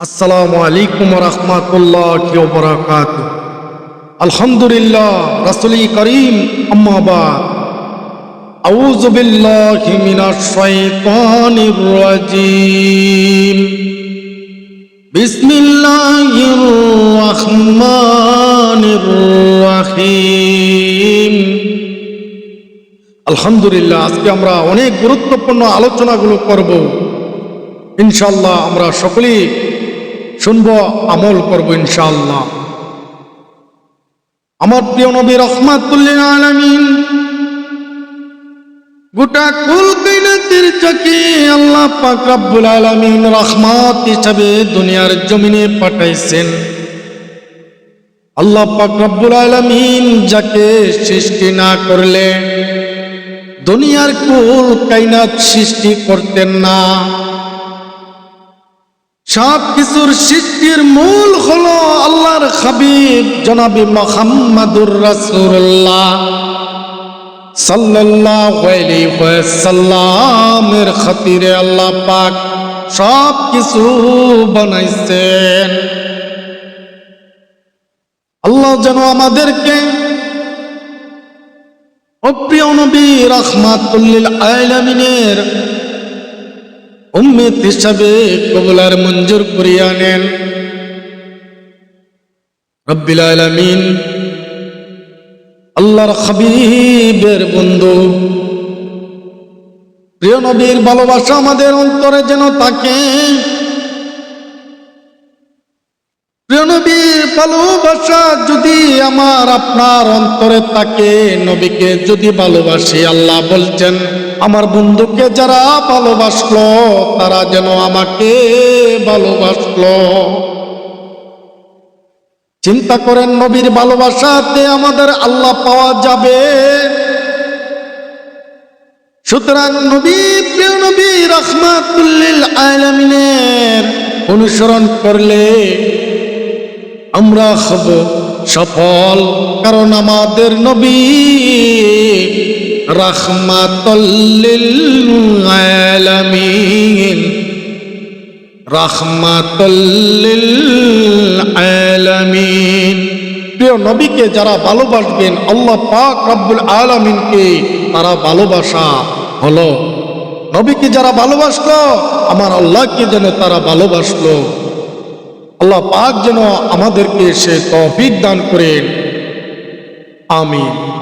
আসসালামু আলাইকুম রহমতুল্লাহ বরাকাত আলহামদুলিল্লাহ রাসুলি করিম আম্মাবাদ أعوذ بالله من الشيطان الرجيم بسم الله الرحمن الرحيم আলহামদুলিল্লাহ আজকে আমরা অনেক গুরুত্বপূর্ণ আলোচনাগুলো করব ইনশাল্লাহ আমরা সকলেই শুনব আমল করব ইনশাল্লাহ আমার প্রিয় নবী রহমাতুল্লিল আলামিন, গোটা কুল কাইনাতের চকে আল্লাহ পাক রব্বুল আলামিন রহমত হিসাবে দুনিয়ার জমিনে পাঠাইছেন। আল্লাহ পাক রব্বুল আলামিন যাকে সৃষ্টি না করলে দুনিয়ার কুল কাইনাত সৃষ্টি করতেন না। সব কিছুর সৃষ্টির মূল হলো আল্লাহর হাবিব জনাবি মোহাম্মদুর আলাইহি ওয়াসাল্লামের খাতিরে আল্লাহ পাক সব কিছু বানাইছেন। আল্লাহ যেন আমাদেরকে অপ্রিয় নবী রহমাতুল্লিল আলামিনের উম্মিত হিসাবে কবুলার মঞ্জুর করিয়া নেন। রব্বিল আলামিন আল্লাহর হাবিবের বন্ধু। প্রিয় নবীর ভালোবাসা আমাদের অন্তরে যেন থাকে। প্রিয় নবীর ভালোবাসা যদি আমার আপনার অন্তরে থাকে, নবীকে যদি ভালোবাসি, আল্লাহ বলছেন আমার বন্ধুকে যারা ভালোবাসলো, তারা যেন আমাকে ভালোবাসলো। চিন্তা করেন নবীর ভালোবাসাতে আমাদের আল্লাহ পাওয়া যাবে। সুতরাং নবী, প্রিয় নবী, রহমাতুল্লিল আলমিনের অনুসরণ করলে আমরা হব সফল। কারণ আমাদের নবী রহমাতুল্লিল আলামিন রহমাতুল্লিল আলামিন প্রিয় নবীকে যারা ভালোবাসবেন, আল্লাহ পাক রব্বুল আলামিনকে তারা ভালোবাসা হলো। নবীকে যারা ভালোবাসলো, আমার আল্লাহকে যেন তারা ভালোবাসলো। আল্লাহ পাক যেন আমাদেরকে সে তৌফিক দান করেন। আমিন।